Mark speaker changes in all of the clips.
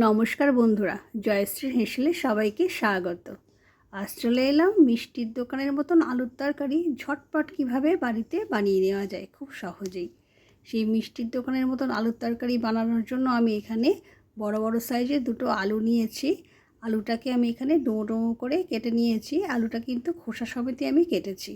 Speaker 1: নমস্কার বন্ধুরা জয়শ্রী হেসেলে সবাইকে স্বাগত। আজ চলে এলাম মিষ্টির দোকানের মতন আলুর তরকারি, ঝটপট কীভাবে বাড়িতে বানিয়ে নেওয়া যায় খুব সহজেই। সেই মিষ্টির দোকানের মতন আলুর তরকারি বানানোর জন্য আমি এখানে বড় বড় সাইজে দুটো আলু নিয়েছি। আলুটাকে আমি এখানে ডোমো ডোমো করে কেটে নিয়েছি। আলুটা কিন্তু খোসা সমেতে আমি কেটেছি,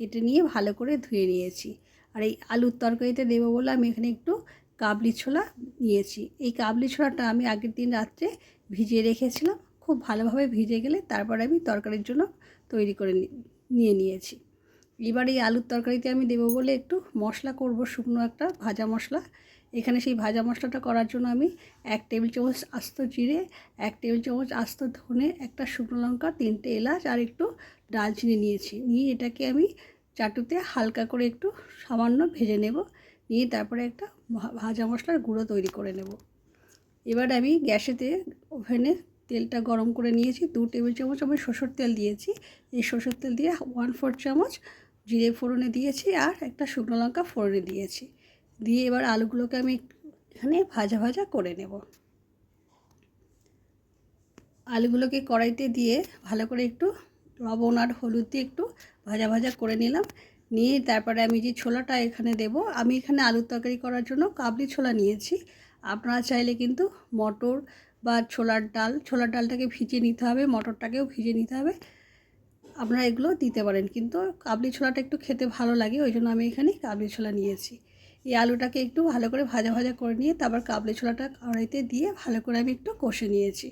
Speaker 1: কেটে নিয়ে ভালো করে ধুয়ে নিয়েছি। আর এই আলুর তরকারিতে দেবো বলে আমি এখানে একটু কাবলি ছোলা নিয়েছি। এই কাবলি ছোলাটা আমি আগের দিন রাত্রে ভিজিয়ে রেখেছিলাম। খুব ভালোভাবে ভিজে গেলে তারপর আমি তরকারির জন্য তৈরি করে নিয়ে নিয়েছি। এবার এই আলুর তরকারিতে আমি দেবো বলে একটু মশলা করব, শুকনো একটা ভাজা মশলা। এখানে সেই ভাজা মশলাটা করার জন্য আমি এক টেবিল চামচ আস্ত জিরে, এক টেবিল চামচ আস্ত ধনে, একটা শুকনো লঙ্কা, তিনটে এলাচ আর একটু ডালচিনি নিয়েছি। নিয়ে এটাকে আমি চাটুতে হালকা করে একটু সামান্য ভেজে নেব। নিয়ে তারপরে একটা ভাজা মশলার গুঁড়ো তৈরি করে নেব। এবার আমি গ্যাসেতে ওভেনে তেলটা গরম করে নিয়েছি, দু টেবিল চামচ আমি সরষের তেল দিয়েছি। এই সরষের তেল দিয়ে ওয়ান ফোর চামচ জিরে ফোড়নে দিয়েছি আর একটা শুকনো লঙ্কা ফোড়নে দিয়েছি। দিয়ে এবার আলুগুলোকে আমি এখানে ভাজা ভাজা করে নেব। আলুগুলোকে কড়াইতে দিয়ে ভালো করে একটু লবণ আর হলুদ দিয়ে একটু ভাজা ভাজা করে নিলাম। নিয়ে তারপরে আমি যে ছোলাটা এখানে দেব, আমি এখানে আলুর তরকারি করার জন্য কাবলি ছোলা নিয়েছি। আপনারা চাইলে কিন্তু মটর বা ছোলার ডাল, ছোলার ডালটাকে ভিজিয়ে নিতে হবে, মটরটাকেও ভিজিয়ে নিতে হবে। আপনারা এগুলো দিতে পারেন, কিন্তু কাবলি ছোলাটা একটু খেতে ভালো লাগে, ওই জন্য আমি এখানে কাবলি ছোলা নিয়েছি। এই আলুটাকে একটু ভালো করে ভাজা ভাজা করে নিয়ে তারপর কাবলি ছোলাটা কড়াইতে দিয়ে ভালো করে আমি একটু কষে নিয়েছি।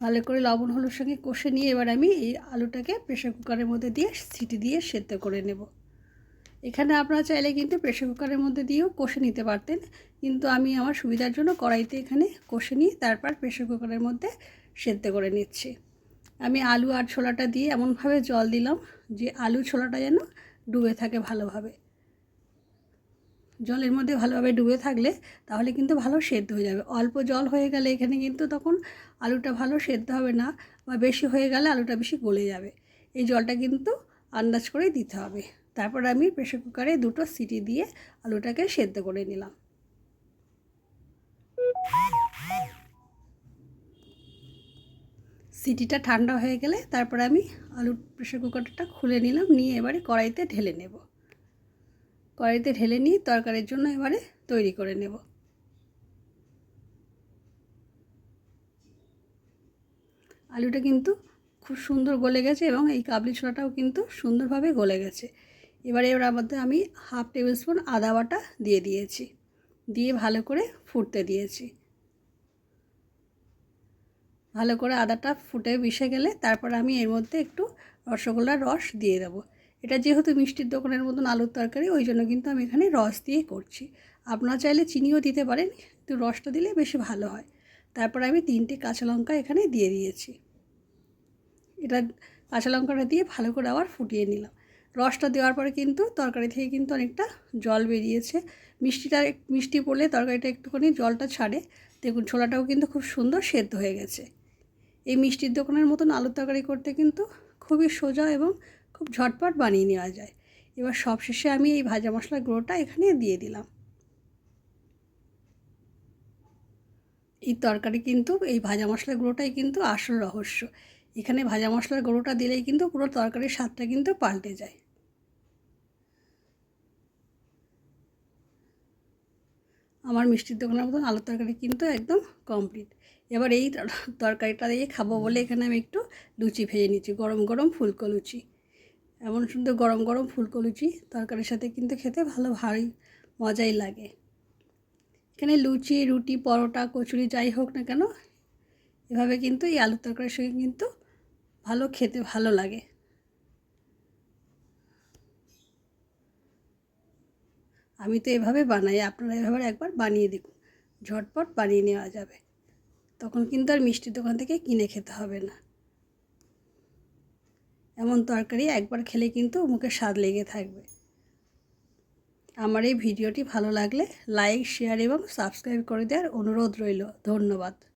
Speaker 1: ভালো করে লবণ, হলুদ সঙ্গে কষে নিয়ে এবার আমি এই আলুটাকে প্রেশার কুকারের মধ্যে দিয়ে সিটি দিয়ে সেদ্ধ করে নেব। এখানে আপনারা চাইলে কিন্তু প্রেশার কুকারের মধ্যে দিয়েও কষে নিতে পারতেন, কিন্তু আমি আমার সুবিধার জন্য কড়াইতে এখানে কষে নিয়ে তারপর প্রেশার কুকারের মধ্যে সেদ্ধ করে নিচ্ছি। আমি আলু আর ছোলাটা দিয়ে এমনভাবে জল দিলাম যে আলু ছোলাটা যেন ডুবে থাকে ভালোভাবে। জলের মধ্যে ভালোভাবে ডুবে থাকলে তাহলে কিন্তু ভালো সেদ্ধ হয়ে যাবে। অল্প জল হয়ে গেলে এখানে কিন্তু তখন আলুটা ভালো সেদ্ধ হবে না বা বেশি হয়ে গেলে আলুটা বেশি গলে যাবে। এই জলটা কিন্তু আন্দাজ করেই দিতে হবে। তারপর আমি প্রেশার কুকারে দুটো সিটি দিয়ে আলুটাকে সেদ্ধ করে নিলাম। সিটিটা ঠান্ডা হয়ে গেলে তারপর আমি আলু প্রেশার কুকারটা খুলে নিলাম, নিয়ে এবারে কড়াইতে ঢেলে নেব। কড়াইতে ঢেলে নিয়ে তরকারির জন্য এবারে তৈরি করে নেব। আলুটা কিন্তু খুব সুন্দর গলে গেছে এবং এই কাবলি ছোলাটাও কিন্তু সুন্দরভাবে গলে গেছে। এবারে এবার মধ্যে আমি হাফ টেবিল স্পুন আদা বাটা দিয়ে দিয়েছি, দিয়ে ভালো করে ফুটতে দিয়েছি। ভালো করে আদাটা ফুটে মিশে গেলে তারপর আমি এর মধ্যে একটু রসগোল্লার রস দিয়ে দেবো। এটা যেহেতু মিষ্টির দোকানের মতন আলুর তরকারি, ওই জন্য কিন্তু আমি এখানে রস দিয়ে করছি। আপনারা চাইলে চিনিও দিতে পারেন, কিন্তু রসটা দিলে বেশি ভালো হয়। তারপর আমি তিনটে কাঁচা লঙ্কা এখানে দিয়ে দিয়েছি। এটা কাঁচা লঙ্কাটা দিয়ে ভালো করে আবার ফুটিয়ে নিলাম। রসটা দেওয়ার পরে কিন্তু তরকারি থেকে কিন্তু অনেকটা জল বেরিয়েছে। মিষ্টিটা, মিষ্টি পড়লে তরকারিটা একটুখানি জলটা ছাড়ে। দেখুন, ছোলাটাও কিন্তু খুব সুন্দর সেদ্ধ হয়ে গেছে। এই মিষ্টির দোকানের মতন আলুর তরকারি করতে কিন্তু খুবই সোজা এবং খুব ঝটপট বানিয়ে নেওয়া যায়। এবার সবশেষে আমি এই ভাজা মশলার গুঁড়োটা এখানে দিয়ে দিলাম। এই তরকারি কিন্তু, এই ভাজা মশলার গুঁড়োটাই কিন্তু আসল রহস্য। এখানে ভাজা মশলার গুঁড়োটা দিলেই কিন্তু পুরো তরকারির স্বাদটা কিন্তু পাল্টে যায়। আমার মিষ্টির দোকানের মতন আলুর তরকারি কিন্তু একদম কমপ্লিট এবার এই তরকারিটা দিয়ে খাব বলে এখানে আমি একটু লুচি ভেজে নিচ্ছি, গরম গরম ফুলকো লুচি। এমন সুন্দর গরম গরম ফুলকো লুচি তরকারির সাথে কিন্তু খেতে ভালো, ভারী মজাই লাগে। এখানে লুচি, রুটি, পরোটা, কচুরি যাই হোক না কেন, এভাবে কিন্তু এই আলুর তরকারির সঙ্গে কিন্তু ভালো খেতে ভালো লাগে। আমি তো এভাবে বানাই, আপনারা এভাবে একবার বানিয়ে দেখুন। ঝটপট বানিয়ে নেওয়া যাবে। তখন কিন্তু আর মিষ্টির দোকান থেকে কিনে খেতে হবে না। এমন তরকারি একবার খেলে কিন্তু মুখে স্বাদ লেগে থাকবে। আমার এই ভিডিওটি ভালো লাগলে লাইক, শেয়ার এবং সাবস্ক্রাইব করে দেওয়ার অনুরোধ রইল। ধন্যবাদ।